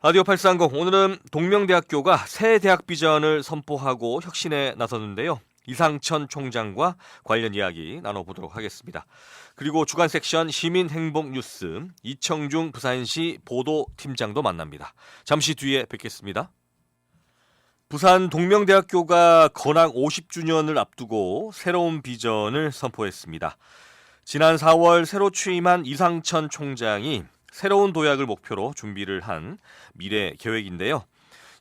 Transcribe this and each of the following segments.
라디오 830 오늘은 동명대학교가 새 대학 비전을 선포하고 혁신에 나섰는데요. 이상천 총장과 관련 이야기 나눠보도록 하겠습니다. 그리고 주간 섹션 시민행복 뉴스 이청중 부산시 보도팀장도 만납니다. 잠시 뒤에 뵙겠습니다. 부산 동명대학교가 건학 50주년을 앞두고 새로운 비전을 선포했습니다. 지난 4월 새로 취임한 이상천 총장이 새로운 도약을 목표로 준비를 한 미래 계획인데요.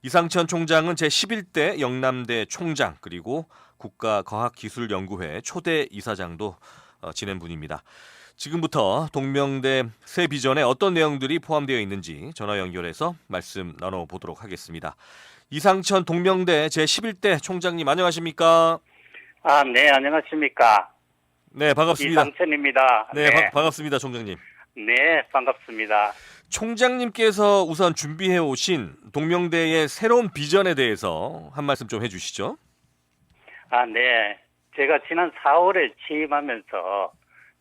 이상천 총장은 제11대 영남대 총장 그리고 국가과학기술연구회 초대 이사장도 어, 지낸 분입니다. 지금부터 동명대 새 비전에 어떤 내용들이 포함되어 있는지 전화 연결해서 말씀 나눠보도록 하겠습니다. 이상천 동명대 제11대 총장님 안녕하십니까? 아, 네, 안녕하십니까. 네, 반갑습니다. 이상천입니다. 네, 바- 반갑습니다, 총장님. 네, 반갑습니다. 총장님께서 우선 준비해 오신 동명대의 새로운 비전에 대해서 한 말씀 좀 해주시죠. 아, 네. 제가 지난 4월에 취임하면서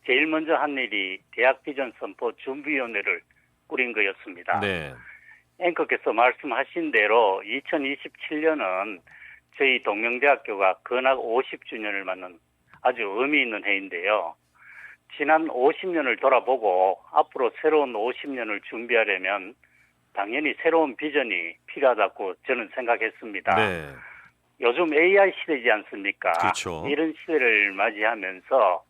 제일 먼저 한 일이 대학 비전 선포 준비위원회를 꾸린 거였습니다. 네, 앵커께서 말씀하신 대로 2027년은 저희 동명대학교가 건학 50주년을 맞는 아주 의미 있는 해인데요. 지난 50년을 돌아보고 앞으로 새로운 50년을 준비하려면 당연히 새로운 비전이 필요하다고 저는 생각했습니다. 네, 요즘 AI 시대지 않습니까? 그렇죠. 이런 시대를 맞이하면서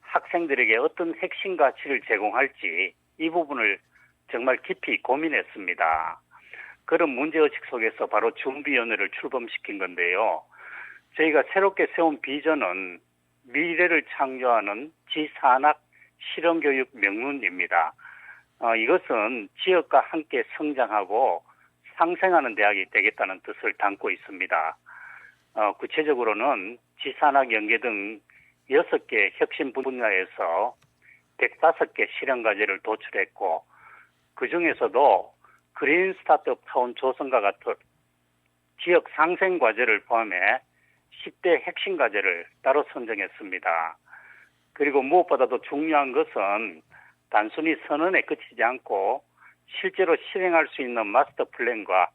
학생들에게 어떤 핵심 가치를 제공할지 이 부분을 정말 깊이 고민했습니다. 그런 문제의식 속에서 바로 준비위원회를 출범시킨 건데요. 저희가 새롭게 세운 비전은 미래를 창조하는 지산학 실용교육 명문입니다. 어, 이것은 지역과 함께 성장하고 상생하는 대학이 되겠다는 뜻을 담고 있습니다. 어, 구체적으로는 지산학 연계 등 6개 혁신 분야에서 105개 실현 과제를 도출했고 그 중에서도 그린 스타트업 타운 조성과 같은 지역 상생 과제를 포함해 10대 핵심 과제를 따로 선정했습니다. 그리고 무엇보다도 중요한 것은 단순히 선언에 그치지 않고 실제로 실행할 수 있는 마스터 플랜과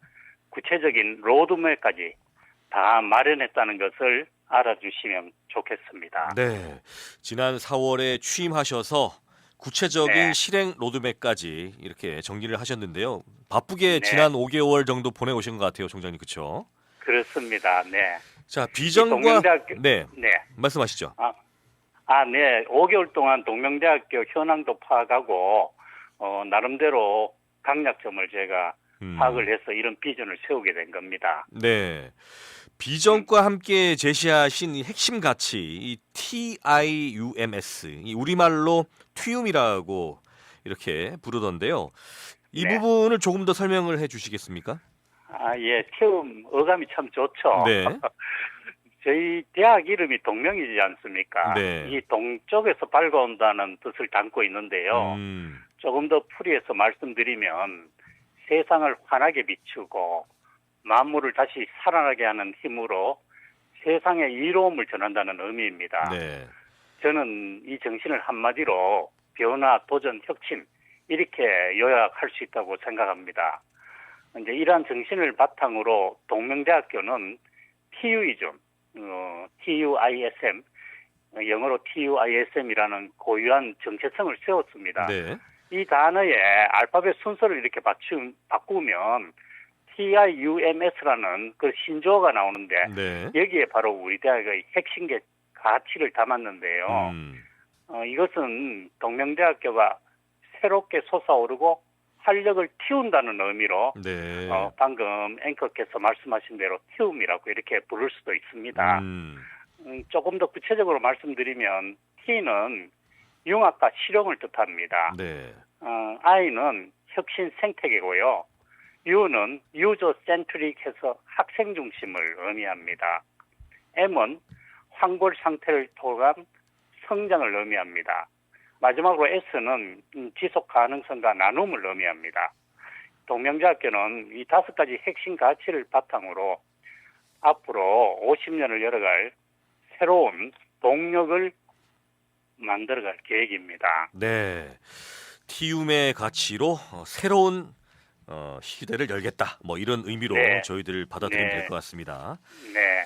구체적인 로드맵까지 다 마련했다는 것을 알아주시면 좋겠습니다. 네. 지난 4월에 취임하셔서 구체적인 네. 실행 로드맵까지 이렇게 정리를 하셨는데요. 바쁘게 네. 지난 5개월 정도 보내오신 것 같아요, 총장님. 그렇죠? 그렇습니다. 네. 자, 비전과 동명대학교- 네, 네. 말씀하시죠. 아, 네. 5개월 동안 동명대학교 현황도 파악하고, 어, 나름대로 강약점을 제가 음. 파악을 해서 이런 비전을 세우게 된 겁니다. 네. 비전과 함께 제시하신 이 핵심 가치, 이 TIUMS, 이 우리말로 튀움이라고 이렇게 부르던데요. 이 네. 부분을 조금 더 설명을 해 주시겠습니까? 아, 예. 태움 어감이 참 좋죠. 네. 저희 대학 이름이 동명이지 않습니까? 네. 이 동쪽에서 밝아온다는 뜻을 담고 있는데요. 음, 조금 더 풀이해서 말씀드리면 세상을 환하게 비추고 만물을 다시 살아나게 하는 힘으로 세상의 이로움을 전한다는 의미입니다. 네. 저는 이 정신을 한마디로 변화, 도전, 혁신 이렇게 요약할 수 있다고 생각합니다. 이제 이러한 정신을 바탕으로 동명대학교는 TU이즘, 어, TUISM, 어, 영어로 TUISM이라는 고유한 정체성을 세웠습니다. 네. 이 단어의 알파벳 순서를 이렇게 받침, 바꾸면 TIUMS라는 그 신조어가 나오는데 네. 여기에 바로 우리 대학의 핵심 개- 가치를 담았는데요. 음, 어, 이것은 동명대학교가 새롭게 솟아오르고 활력을 틔운다는 의미로 네. 어, 방금 앵커께서 말씀하신 대로 틔움이라고 이렇게 부를 수도 있습니다. 음, 음, 조금 더 구체적으로 말씀드리면 T는 융합과 실용을 뜻합니다. 네. 어, I는 혁신 생태계고요. U는 유저 센트릭해서 학생 중심을 의미합니다. M은 황골 상태를 통한 성장을 의미합니다. 마지막으로 S는 음, 지속 가능성과 나눔을 의미합니다. 동명대학교는 이 다섯 가지 핵심 가치를 바탕으로 앞으로 50년을 열어갈 새로운 동력을 만들어갈 계획입니다. 네. 티움의 가치로 어, 새로운 어, 시대를 열겠다. 뭐 이런 의미로 네. 저희들 받아들이면 네. 될것 같습니다. 네.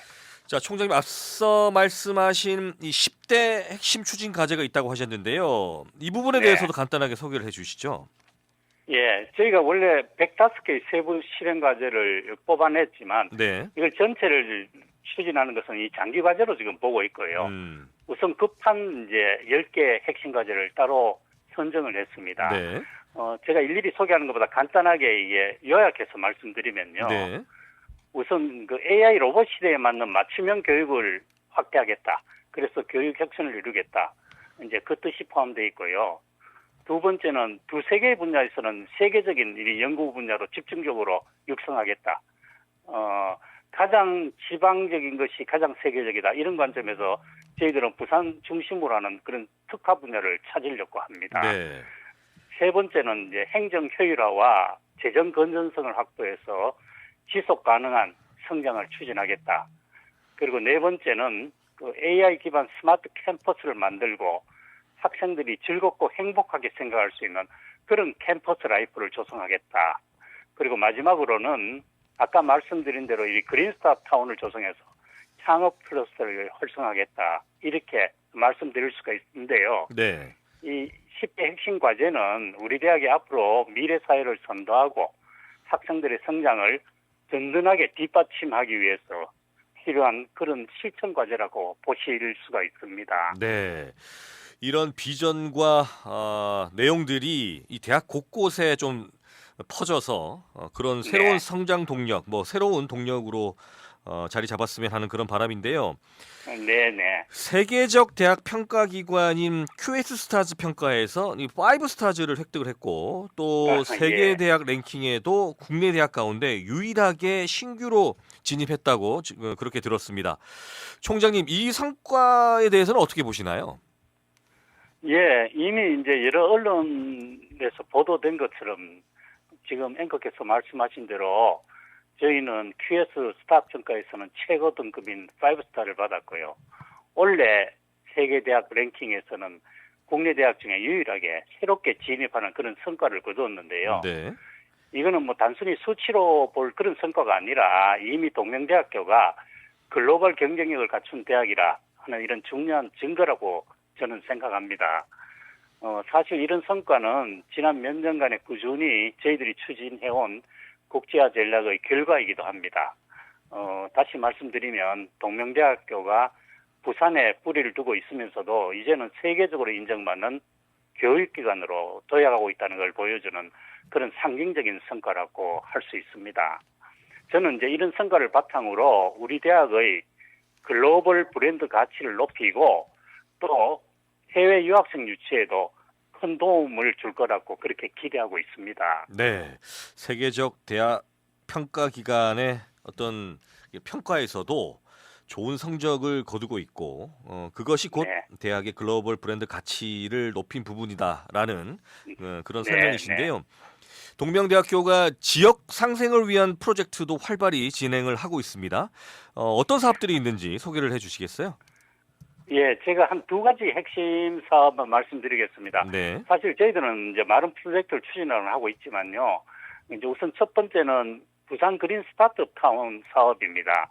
자, 총장님 앞서 말씀하신 이 10대 핵심 추진 과제가 있다고 하셨는데요. 이 부분에 네. 대해서도 간단하게 소개를 해 주시죠. 예, 저희가 원래 105개의 세부 실행 과제를 뽑아냈지만 네. 이걸 전체를 추진하는 것은 이 장기 과제로 지금 보고 있고요. 음. 우선 급한 이제 10개 핵심 과제를 따로 선정을 했습니다. 네. 어, 제가 일일이 소개하는 것보다 간단하게 이게 요약해서 말씀드리면요. 네. 우선 그 AI 로봇 시대에 맞는 맞춤형 교육을 확대하겠다. 그래서 교육 혁신을 이루겠다. 이제 그 뜻이 포함되어 있고요. 두 번째는 두세 개의 분야에서는 세계적인 이 연구 분야로 집중적으로 육성하겠다. 어, 가장 지방적인 것이 가장 세계적이다. 이런 관점에서 저희들은 부산 중심으로 하는 그런 특화 분야를 찾으려고 합니다. 네. 세 번째는 이제 행정 효율화와 재정 건전성을 확보해서 지속 가능한 성장을 추진하겠다. 그리고 네 번째는 그 AI 기반 스마트 캠퍼스를 만들고 학생들이 즐겁고 행복하게 생각할 수 있는 그런 캠퍼스 라이프를 조성하겠다. 그리고 마지막으로는 아까 말씀드린 대로 이 그린스타 타운을 조성해서 창업 클러스터를 활성화하겠다. 이렇게 말씀드릴 수가 있는데요. 네. 이 10대 핵심 과제는 우리 대학이 앞으로 미래 사회를 선도하고 학생들의 성장을 든든하게 뒷받침하기 위해서 필요한 그런 실천 과제라고 보실 수가 있습니다. 네. 이런 비전과 어, 내용들이 이 대학 곳곳에 좀 퍼져서 어, 그런 새로운 네. 성장 동력, 뭐 새로운 동력으로 어, 자리 잡았으면 하는 그런 바람인데요. 네네. 세계적 대학 평가 기관인 QS 스타즈 평가에서 이 5 스타즈를 획득을 했고 또 아, 세계 예. 대학 랭킹에도 국내 대학 가운데 유일하게 신규로 진입했다고 지금 그렇게 들었습니다. 총장님 이 성과에 대해서는 어떻게 보시나요? 예, 이미 이제 여러 언론에서 보도된 것처럼 지금 앵커께서 말씀하신 대로 저희는 QS 스타 평가에서는 최고 등급인 5스타를 받았고요. 원래 세계 대학 랭킹에서는 국내 대학 중에 유일하게 새롭게 진입하는 그런 성과를 거두었는데요. 네. 이거는 뭐 단순히 수치로 볼 그런 성과가 아니라 이미 동명대학교가 글로벌 경쟁력을 갖춘 대학이라 하는 이런 중요한 증거라고 저는 생각합니다. 어, 사실 이런 성과는 지난 몇 년간의 꾸준히 저희들이 추진해온 국제화 전략의 결과이기도 합니다. 어, 다시 말씀드리면 동명대학교가 부산에 뿌리를 두고 있으면서도 이제는 세계적으로 인정받는 교육기관으로 도약하고 있다는 걸 보여주는 그런 상징적인 성과라고 할 수 있습니다. 저는 이제 이런 성과를 바탕으로 우리 대학의 글로벌 브랜드 가치를 높이고 또 해외 유학생 유치에도 큰 도움을 줄 거라고 그렇게 기대하고 있습니다. 네. 세계적 대학 평가 기관의 어떤 평가에서도 좋은 성적을 거두고 있고 어, 그것이 곧 네. 대학의 글로벌 브랜드 가치를 높인 부분이다라는 어, 그런 네, 설명이신데요. 동명대학교가 지역 상생을 위한 프로젝트도 활발히 진행을 하고 있습니다. 어, 어떤 사업들이 있는지 소개를 해주시겠어요? 예, 제가 한 두 가지 핵심 사업만 말씀드리겠습니다. 네. 사실 저희들은 이제 많은 프로젝트를 추진을 하고 있지만요. 이제 우선 첫 번째는 부산 그린 스타트업 타운 사업입니다.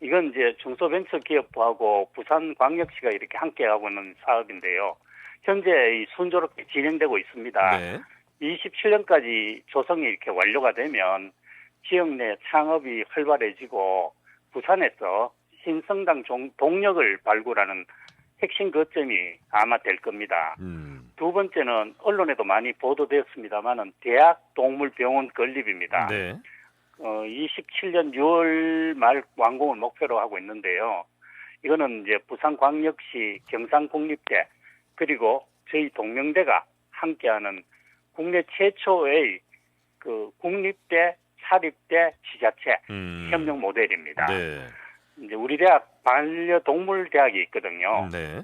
이건 이제 중소벤처기업부하고 부산광역시가 이렇게 함께 하고 있는 사업인데요. 현재 이 순조롭게 진행되고 있습니다. 네. 27년까지 조성이 이렇게 완료가 되면 지역 내 창업이 활발해지고 부산에서 신성장 종- 동력을 발굴하는 핵심 거점이 아마 될 겁니다. 음. 두 번째는 언론에도 많이 보도되었습니다만은 대학 동물병원 건립입니다. 네. 어, 27년 6월 말 완공을 목표로 하고 있는데요. 이거는 이제 부산광역시 경상국립대 그리고 저희 동명대가 함께하는 국내 최초의 그 국립대 사립대 지자체 음. 협력 모델입니다. 네. 이제 우리 대학 반려동물 대학이 있거든요. 네.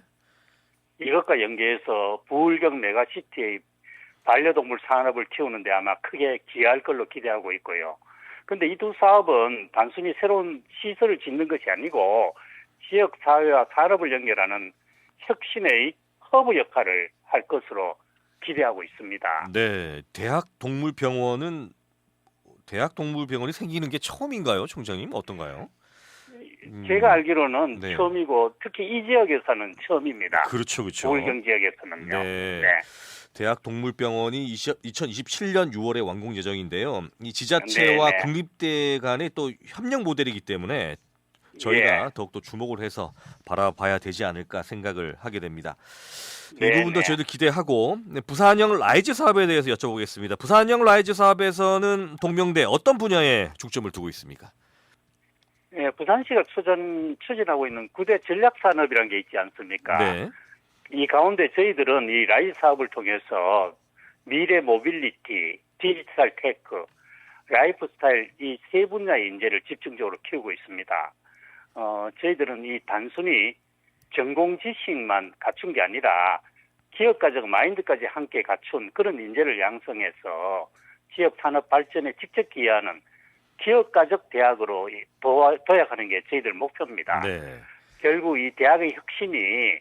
이것과 연계해서 부울경 메가시티의 반려동물 산업을 키우는데 아마 크게 기여할 걸로 기대하고 있고요. 근데 이 두 사업은 단순히 새로운 시설을 짓는 것이 아니고 지역 사회와 산업을 연결하는 혁신의 허브 역할을 할 것으로 기대하고 있습니다. 네. 대학 동물병원은 대학 동물병원이 생기는 게 처음인가요, 총장님? 어떤가요? 음, 제가 알기로는 네. 처음이고 특히 이 지역에서는 처음입니다. 그렇죠, 그렇죠. 서울경 지역에서는요. 네. 네. 대학 동물병원이 2027년 6월에 완공 예정인데요. 이 지자체와 네네. 국립대 간의 또 협력 모델이기 때문에 저희가 예. 더욱더 주목을 해서 바라봐야 되지 않을까 생각을 하게 됩니다. 이 네네. 부분도 저희도 기대하고 네, 부산형 라이즈 사업에 대해서 여쭤보겠습니다. 부산형 라이즈 사업에서는 동명대 어떤 분야에 중점을 두고 있습니까? 예, 부산시가 추진, 추진하고 있는 구대 전략 산업이라는 게 있지 않습니까? 네. 이 가운데 저희들은 이 라이 사업을 통해서 미래 모빌리티, 디지털 테크, 라이프 스타일 이 세 분야의 인재를 집중적으로 키우고 있습니다. 어, 저희들은 이 단순히 전공 지식만 갖춘 게 아니라 기업 가정 마인드까지 함께 갖춘 그런 인재를 양성해서 지역 산업 발전에 직접 기여하는 기업 가족 대학으로 도약하는 게 저희들 목표입니다. 네. 결국 이 대학의 혁신이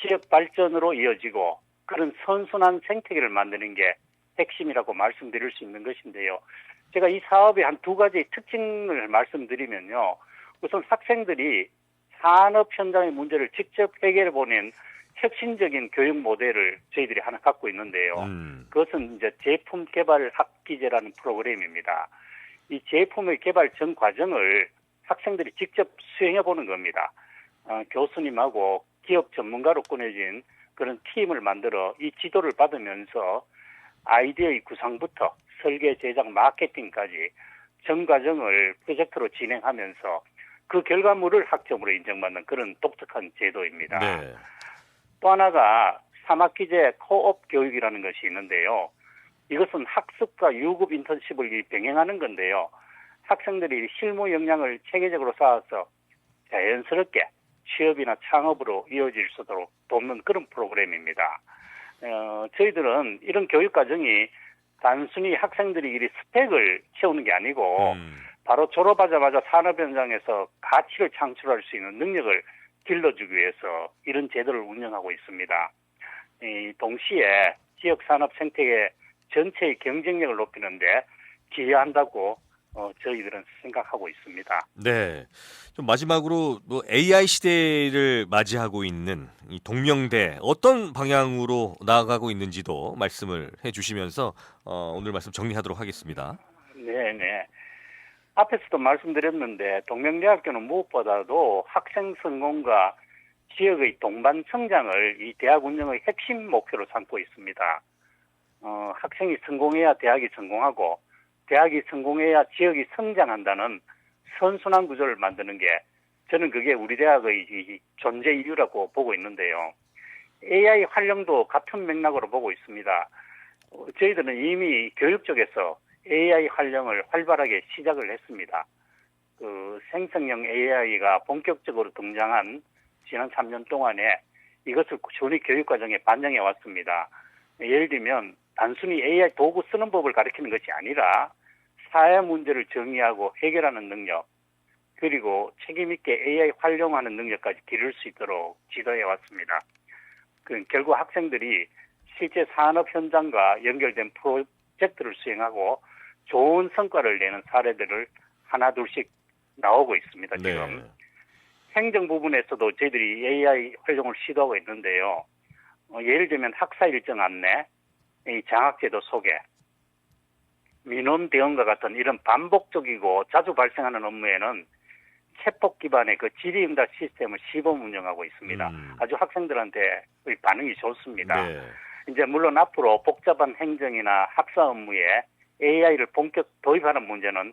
지역 발전으로 이어지고 그런 선순환 생태계를 만드는 게 핵심이라고 말씀드릴 수 있는 것인데요. 제가 이 사업의 한 두 가지 특징을 말씀드리면요. 우선 학생들이 산업 현장의 문제를 직접 해결해 보는 혁신적인 교육 모델을 저희들이 하나 갖고 있는데요. 음. 그것은 이제 제품 개발 학기제라는 프로그램입니다. 이 제품의 개발 전 과정을 학생들이 직접 수행해 보는 겁니다. 어, 교수님하고 기업 전문가로 꾸며진 그런 팀을 만들어 이 지도를 받으면서 아이디어의 구상부터 설계, 제작, 마케팅까지 전 과정을 프로젝트로 진행하면서 그 결과물을 학점으로 인정받는 그런 독특한 제도입니다. 네. 또 하나가 사막기제 코업 교육이라는 것이 있는데요. 이것은 학습과 유급 인턴십을 이 병행하는 건데요. 학생들이 실무 역량을 체계적으로 쌓아서 자연스럽게 취업이나 창업으로 이어질 수 있도록 돕는 그런 프로그램입니다. 어, 저희들은 이런 교육 과정이 단순히 학생들이 이 스펙을 채우는 게 아니고 음. 바로 졸업하자마자 산업 현장에서 가치를 창출할 수 있는 능력을 길러주기 위해서 이런 제도를 운영하고 있습니다. 이 동시에 지역 산업 생태계 전체의 경쟁력을 높이는데 기여한다고 어, 저희들은 생각하고 있습니다. 네. 좀 마지막으로 뭐 AI 시대를 맞이하고 있는 이 동명대 어떤 방향으로 나아가고 있는지도 말씀을 해주시면서 어, 오늘 말씀 정리하도록 하겠습니다. 네네. 앞에서도 말씀드렸는데 동명대학교는 무엇보다도 학생 성공과 지역의 동반 성장을 이 대학 운영의 핵심 목표로 삼고 있습니다. 어, 학생이 성공해야 대학이 성공하고 대학이 성공해야 지역이 성장한다는 선순환 구조를 만드는 게 저는 그게 우리 대학의 이 존재 이유라고 보고 있는데요. AI 활용도 같은 맥락으로 보고 있습니다. 어, 저희들은 이미 교육 쪽에서 AI 활용을 활발하게 시작을 했습니다. 그 생성형 AI가 본격적으로 등장한 지난 3년 동안에 이것을 조리 교육 과정에 반영해 왔습니다. 예를 들면 단순히 AI 도구 쓰는 법을 가르치는 것이 아니라 사회 문제를 정의하고 해결하는 능력 그리고 책임 있게 AI 활용하는 능력까지 기를 수 있도록 지도해 왔습니다. 그 결국 학생들이 실제 산업 현장과 연결된 프로젝트를 수행하고 좋은 성과를 내는 사례들을 하나 둘씩 나오고 있습니다. 지금 네. 행정 부분에서도 저희들이 AI 활용을 시도하고 있는데요. 어, 예를 들면 학사 일정 안내, 이 장학제도 소개, 민원 대응과 같은 이런 반복적이고 자주 발생하는 업무에는 체폭 기반의 그 질의응답 시스템을 시범 운영하고 있습니다. 음. 아주 학생들한테 반응이 좋습니다. 네. 이제 물론 앞으로 복잡한 행정이나 학사 업무에 AI를 본격 도입하는 문제는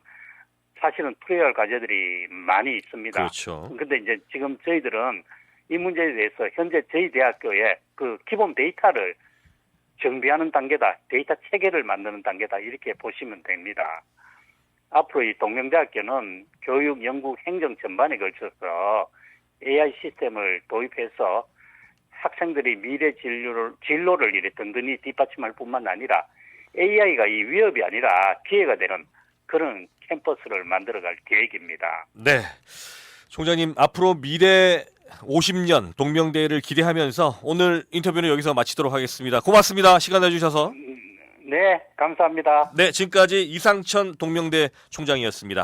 사실은 풀어야 할 과제들이 많이 있습니다. 그렇죠. 근데 이제 지금 저희들은 이 문제에 대해서 현재 저희 대학교에 그 기본 데이터를 정비하는 단계다, 데이터 체계를 만드는 단계다 이렇게 보시면 됩니다. 앞으로 이 동명대학교는 교육, 연구, 행정 전반에 걸쳐서 AI 시스템을 도입해서 학생들이 미래 진로를, 진로를 이래 든든히 뒷받침할 뿐만 아니라 AI가 이 위협이 아니라 기회가 되는 그런 캠퍼스를 만들어갈 계획입니다. 네. 총장님 앞으로 미래 50년 동명대를 기대하면서 오늘 인터뷰는 여기서 마치도록 하겠습니다. 고맙습니다. 시간 내주셔서. 음, 네, 감사합니다. 네, 지금까지 이상천 동명대 총장이었습니다.